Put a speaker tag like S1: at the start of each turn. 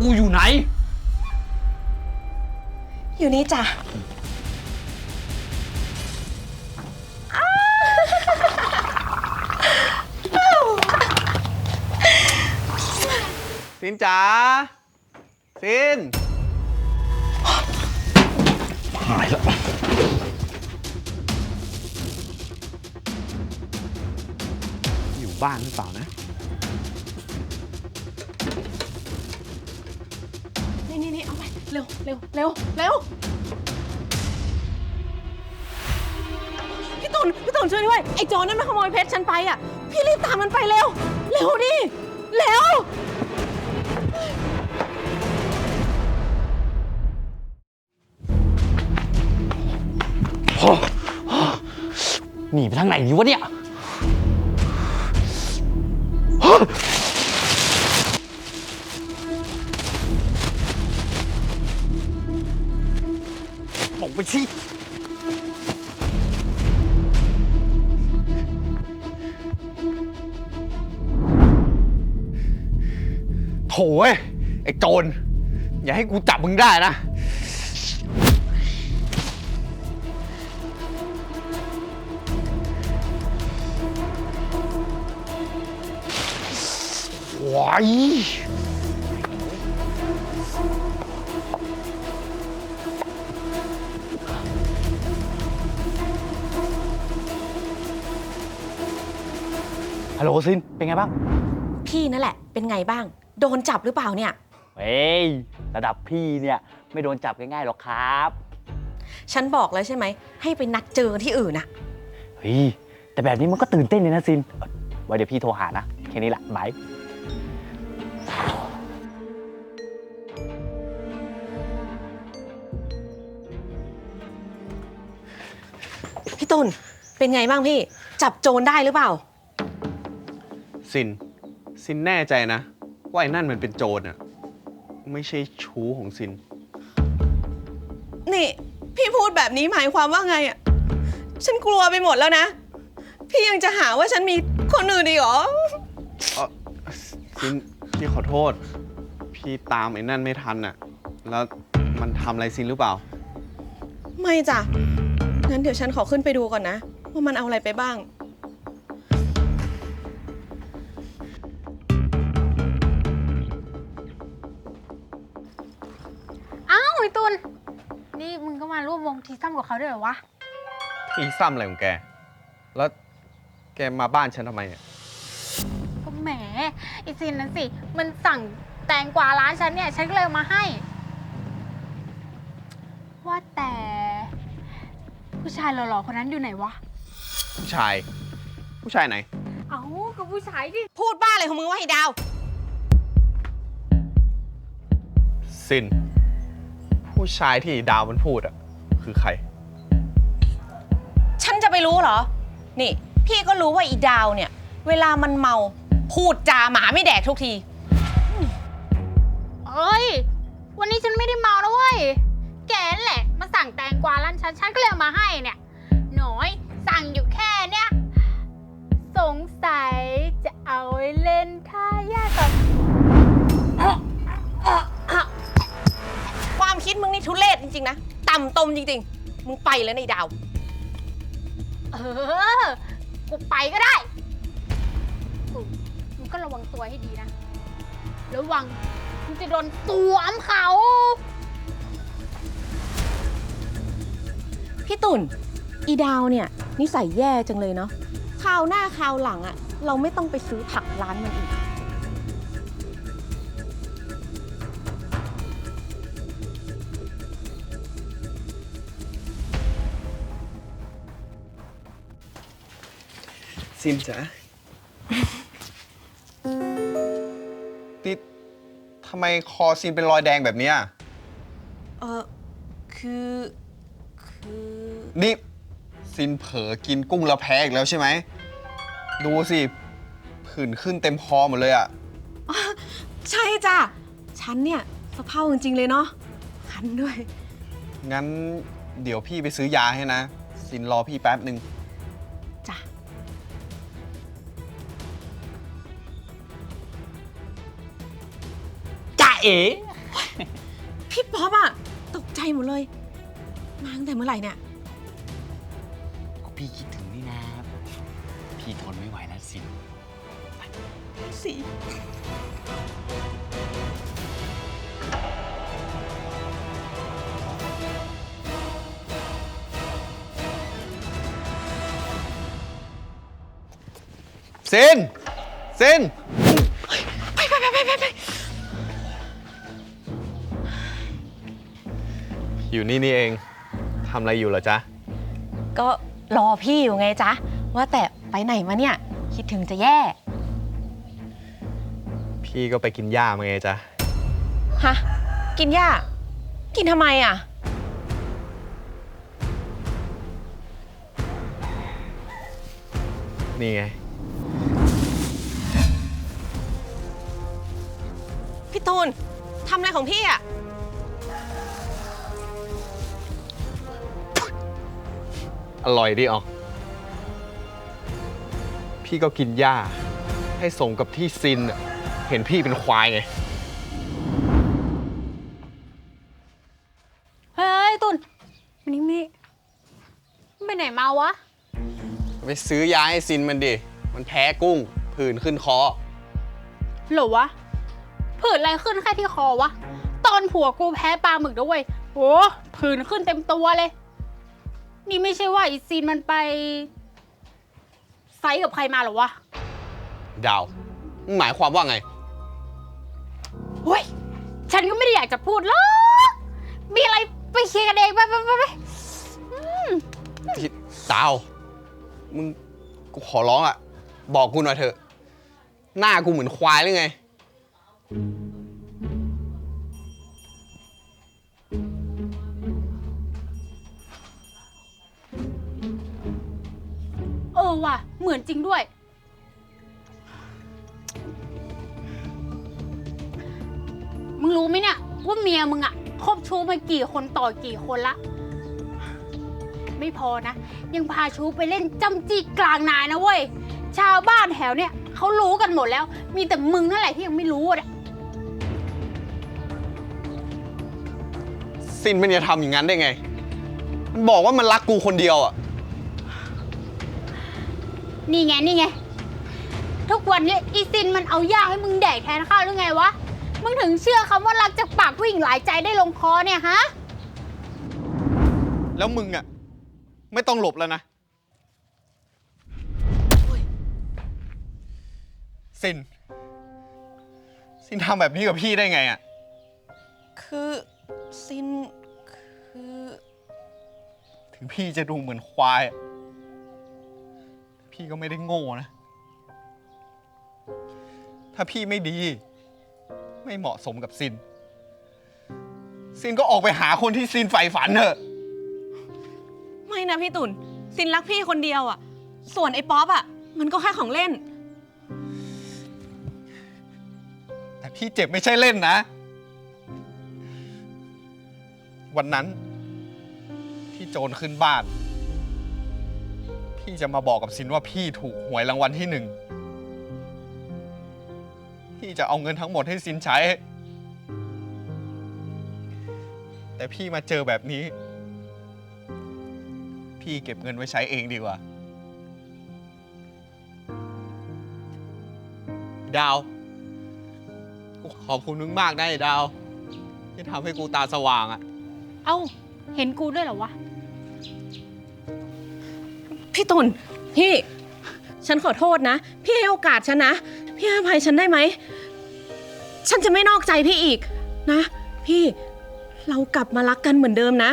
S1: กูอยู่ไหน
S2: อยู่นี่จ้ะ
S3: ซินจ๋าซิน
S1: หายแล้ว
S3: อยู่บ้านหรือเปล่านะ
S2: นี่นี่นี่เอาไป เร็วเร็วเร็วเร็วพี่ตุนพี่ตุนช่วยด้วย ไอ้โจรนั่นมันขโมยเพชรฉันไปอะ พี่รีบตามมันไปเร็ว เร็วดิ เร็ว
S1: หนีไปทางไหนดีวะเนี่ย ไปสิ โถ่เอ้ยไอ้โจร อย่าให้กูจับมึงได้นะว้าย ฮัลโหลซิน เป็นไงบ้าง
S2: พี่นั่นแหละ เป็นไงบ้าง โดนจับหรือเปล่าเนี่ย
S1: เฮ้ย ระดับพี่เนี่ย ไม่โดนจับง่ายๆหรอกครับ
S2: ฉันบอกแล้วใช่ไหม ให้ไปนัดเจอที่อื่นนะ
S1: เฮ้ย แต่แบบนี้มันก็ตื่นเต้นเลยนะซินเอ้ยไว้เดี๋ยวพี่โทรหานะ แค่นี้แหละบาย
S2: พี่ตุนเป็นไงบ้างพี่ จับโจรได้หรือเปล่า
S3: ซิน ซินแน่ใจนะ ว่าไอ้นั่นมันเป็นโจรอะไม่ใช่ชู้ของซิน
S2: นี่ พี่พูดแบบนี้หมายความว่าไงอะฉันกลัวไปหมดแล้วนะ พี่ยังจะหาว่าฉันมีคนอื่นอีกเหรอ
S3: เอ่อซินพี่ขอโทษ พี่ตามไอ้นั่นไม่ทันอะแล้วมันทำอะไรซินหรือเปล่า
S2: ไม่จ้ะงั้นเดี๋ยวฉันขอขึ้นไปดูก่อนนะ ว่ามันเอาอะไรไปบ้าง
S4: อ้าวไอ้ตุนนี่มึงก็มาร่วมวงทีซ้ำกับเขาด้วยเหรอวะ
S3: พี่ซ้ำอะไรของแก แล้วแกมาบ้านฉันทำไมอะ
S4: ก็แหมไอซินนั่นสิ มันสั่งแตงกวาร้านฉันเนี่ย ฉันก็เลยเอามาให้ ว่าแต่ ผู้ชายหล่อๆคนนั้นอยู่ไหนวะ
S3: ผู้ชาย ผู้ชายไหน
S4: เอ้ากับผู้ชายที่
S2: พูดบ้าอะไรของมึงวะไอ้ดาว
S3: ซิน ผู้ชายที่ดาวมันพูดอะคือใคร
S2: ฉันจะไปรู้เหรอ นี่ พี่ก็รู้ว่าอีดาวเนี่ย เวลามันเมาพูดจาหมาไม่แดกทุกที
S4: เอ้ย วันนี้ฉันไม่ได้เมานะเว้ย แกนั่นแหละ มาสั่งแตงกวาร้านฉัน ฉันก็เลยเอามาให้เนี่ย
S2: รศจริง ๆ นะ ต่ำตมจริง ๆ มึงไปแล้วในะไอ้ดาว
S4: เออ กูไปก็ได้กูมึงก็ระวังตัวให้ดีนะ ระวังมึงจะโดนสวมเขา
S2: พี่ตุ่น อีดาวเนี่ย นิสัยแย่จังเลยเนาะคราวหน้าคราวหลังอะเราไม่ต้องไปซื้อผักร้านมันอีก
S3: ซินจ๋านี่ทำไมคอซินเป็นรอยแดงแบบเนี้ย
S2: เออคือ คือ
S3: นี่ซินเผลอกินกุ้งแล้วแพ้อีกแล้วใช่ไหม ดูสิผื่นขึ้นเต็มคอหมดเลยอะ
S2: ใช่จ้ะ ฉันเนี่ยสะเพร่าจริง ๆ เลยเนาะคันด้วย
S3: งั้นเดี๋ยวพี่ไปซื้อยาให้นะซินรอพี่แป๊บหนึ่ง
S1: เอ๋
S2: พี่ป๊อปอะตกใจหมดเลย มาตั้งแต่เมื่อไหร่เนี่ย
S1: ก็พี่คิดถึงนี่นะ พี่ทนไม่ไหวแล้วสิน
S2: สิ
S3: ซินซิน
S2: ไปไปไปไปไปไป
S3: อยู่นี่นี่เองทำอะไรอยู่เหรอจ๊ะ
S2: ก็รอพี่อยู่ไงจ๊ะ ว่าแต่ไปไหนมาเนี่ย คิดถึงจะแย่
S3: พี่ก็ไปกินหญ้ามาไงจ๊ะ
S2: ฮะ กินหญ้า กินทำไมอะ
S3: นี่ไง
S2: พี่ตูนทำอะไรของพี่อะ
S3: อร่อยดีออก พี่ก็กินหญ้า ให้สมกับที่ซินน่ะเห็นพี่เป็นควายไง
S4: เฮ้ยตุนมันนี่นี่ไปไหนมาวะ
S3: ไปซื้อยาให้ซินมันดิ มันแพ้กุ้ง ผื่นขึ้นคอ
S4: หรอวะผื่นอะไรขึ้นแค่ที่คอวะ ตอนผัวกูแพ้ปลาหมึกด้วยโอ้ผื่นขึ้นเต็มตัวเลย นี่ไม่ใช่ว่าอีซีนมันไป ไซส์กับใครมาเหรอวะ
S3: ดาวมึงหมายความว่าไง
S4: เฮ้ย ฉันก็ไม่ได้อยากจะพูดหรอกมีอะไรไปเคลียร์กันเองไปไปไปไปอืม
S3: พี่ดาว มึงกูขอร้องอะบอกกูหน่อยเถอะ หน้ากูเหมือนควายหรือไง
S4: ว่ะ เหมือนจริงด้วย มึงรู้ไหมเนี่ย ว่าเมียมึงอะคบชู้มากี่คนต่อกี่คนละ ไม่พอนะ ยังพาชู้ไปเล่นจำจีกลางนายนะเว้ย ชาวบ้านแถวเนี่ยเขารู้กันหมดแล้ว มีแต่มึงนั่นแหละที่ยังไม่รู้อะเนี่ย
S3: ซินมันจะทำอย่างนั้นได้ไง มันบอกว่ามันรักกูคนเดียวอะ
S4: นี่ไงนี่ไง ทุกวันเนี้ยอีซินมันเอาย่างให้มึงแดกแทนข้าวหรือไงวะ มึงถึงเชื่อคำว่ารักจากปากผู้หญิงหลายใจได้ลงคอเนี่ยฮะ
S3: แล้วมึงอะ ไม่ต้องหลบแล้วนะซินซินทำแบบนี้กับพี่ได้ไงอะ
S2: คือซินคือ
S3: ถึงพี่จะดูเหมือนควายอะ พี่ก็ไม่ได้โง่นะ ถ้าพี่ไม่ดี ไม่เหมาะสมกับซิน ซินก็ออกไปหาคนที่ซินใฝ่ฝันเถอะ
S2: ไม่นะพี่ตุนซินรักพี่คนเดียวอะ ส่วนไอ้ป๊อปอะ มันก็แค่ของเล่น
S3: แต่พี่เจ็บไม่ใช่เล่นนะ วันนั้น ที่โจรขึ้นบ้าน พี่จะมาบอกกับซินว่าพี่ถูกหวยรางวัลที่หนึ่ง พี่จะเอาเงินทั้งหมดให้ซินใช้ แต่พี่มาเจอแบบนี้ พี่เก็บเงินไว้ใช้เองดีกว่า ดาว กูขอบคุณมึงมากนะไอ้ดาว ที่ทำให้กูตาสว่างอะ
S4: เอ้า เห็นกูด้วยเหรอวะ
S2: พี่ตุลพี่ ฉันขอโทษนะ พี่ให้โอกาสฉันนะ พี่ให้อภัยฉันได้ไหม ฉันจะไม่นอกใจพี่อีก นะ พี่เรากลับมารักกันเหมือนเดิมนะ